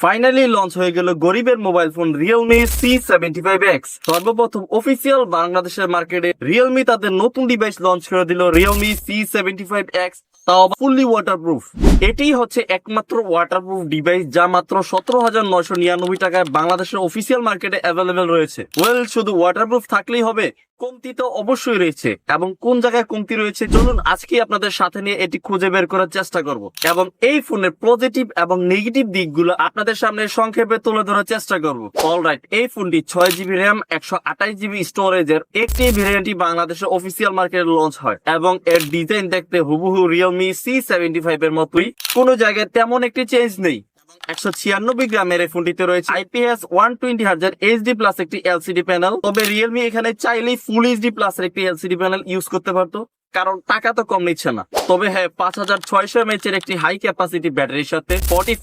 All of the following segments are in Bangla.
ফাইনালি লঞ্চ হয়ে গেল গরিবের mobile phone Realme C seventy five X সর্বপ্রথম অফিসিয়াল বাংলাদেশের মার্কেটে রিয়েলমি তাদের নতুন ডিভাইস লঞ্চ করে দিল Realme C seventy five X তাও ফুললি ওয়াটারপ্রুফ এটি হচ্ছে একমাত্র ওয়াটারপ্রুফ ডিভাইস যা মাত্র সতেরো হাজার নয়শো নিরানব্বই টাকায় বাংলাদেশের অফিসিয়াল মার্কেটে অ্যাভেলেবেল রয়েছে। ওয়েল শুধু ওয়াটারপ্রুফ থাকলেই হবে, কমতি তো অবশ্যই রয়েছে। এবং কোন জায়গায় কমতি রয়েছে, চলুন আজকে আপনাদের সাথে নিয়ে এটি খুঁজে বের করার চেষ্টা করব। এবং এই ফোনের পজিটিভ এবং নেগেটিভ দিকগুলো আপনাদের সামনে সংক্ষেপে তুলে ধরার চেষ্টা করব। অলরাইট এই ফোনটি ছয় জিবি র্যাম একশো আঠাশ জিবি স্টোরেজের একটি ভেরিয়েন্টই বাংলাদেশের অফিসিয়াল মার্কেটে লঞ্চ হয়। এবং এর ডিজাইন দেখতে হুবহু রিয়েলমি সি সেভেন্টি ফাইভ এর মতোই। কোনো জায়গায় তেমন একটি চেঞ্জ নেই। গ্রামের রয়েছে ফুল এইচডি প্লাস একটি এলসিডি প্যানেল ইউজ করতে পারতো, কারণ টাকা তো কম নিচ্ছে না। তবে হ্যাঁ পাঁচ হাজার ছয়শো এমএচ এর একটি হাই ক্যাপাসিটি ব্যাটারির সাথে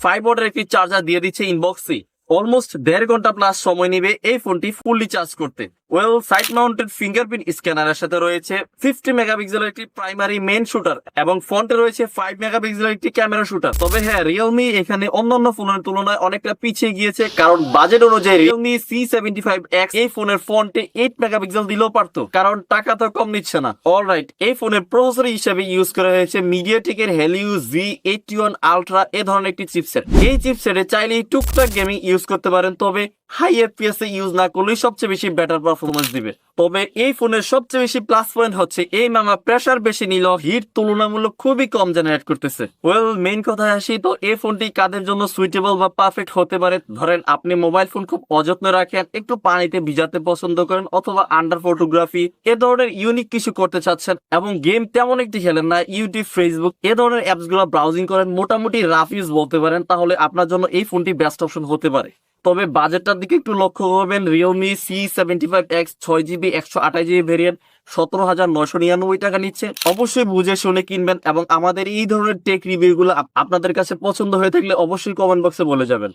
ফাইভ একটি চার্জার দিয়ে দিচ্ছে ইনবক্সই অলমোস্ট দেড় ঘণ্টা প্লাস সময় নিবে এই ফোনটি ফুললি চার্জ করতে। ওয়েল সাইড মাউন্টেড ফিঙ্গারপ্রিন্ট স্ক্যানারের সাথে রয়েছে ফিফটি মেগাপিক্সেলের একটি প্রাইমারি মেন শুটার এবং ফ্রন্টে রয়েছে ফাইভ মেগাপিক্সেলের একটি ক্যামেরা শুটার তবে হ্যাঁ রিয়েলমি এখানে অন্যান্য ফোনের তুলনায় অনেকটা পিছিয়ে গিয়েছে, কারণ বাজেট অনুযায়ী Realme C seventy five X এই ফোনের ফ্রন্টে এইট মেগাপিক্সেল দিলেও পারতো, কারণ টাকা তো কম নিচ্ছে না। অলরাইট এই ফোনের প্রসেসর হিসেবে ইউজ করা হয়েছে মিডিয়াটেকের Helio G eighty one ultra এ ধরনের একটি চিপসেট এই চিপসেটে চাইলেই টুকটাক গেমিং ইউজ করতে পারেন, তবে হাই এফপিএস এ ইউজ না করলেই সবচেয়ে বেশি বেটার পারফরমেন্স দিবে। তবে এই ফোনের সবচেয়ে বেশি প্লাস পয়েন্ট হচ্ছে এই মামা প্রেসার বেশি নিল হিট তুলনামূলক খুবই কম জেনারেট করতেছে। ওয়েল মেইন কথায় আসি তো, এই ফোনটি কাদের জন্য সুইটেবল বা পারফেক্ট হতে পারে? ধরেন আপনি মোবাইল ফোন খুব অযত্নে রাখেন, একটু পানিতে ভিজাতে পছন্দ করেন অথবা আন্ডার ফটোগ্রাফি এ ধরনের ইউনিক কিছু করতে চাচ্ছেন এবং গেম তেমন একটি খেলেন না ইউটিউব ফেসবুক এ ধরনের অ্যাপসগুলো ব্রাউজিং করেন, মোটামুটি রাফ ইউজ বলতে পারেন, তাহলে আপনার জন্য এই ফোনটি বেস্ট অপশন হতে পারে। তবে বাজেটটার দিকে একটু লক্ষ্য করবেন Realme C seventy five X ছয় জিবি একশো আঠাশ জিবি ভেরিয়েন্ট সতেরো হাজার নশো নিরানব্বই টাকা নিচ্ছে। অবশ্যই বুঝে শুনে কিনবেন এবং আমাদের এই ধরনের টেক রিভিউগুলো আপ- আপনাদের কাছে পছন্দ হয়ে থাকলে অবশ্যই কমেন্ট বক্সে বলে যাবেন।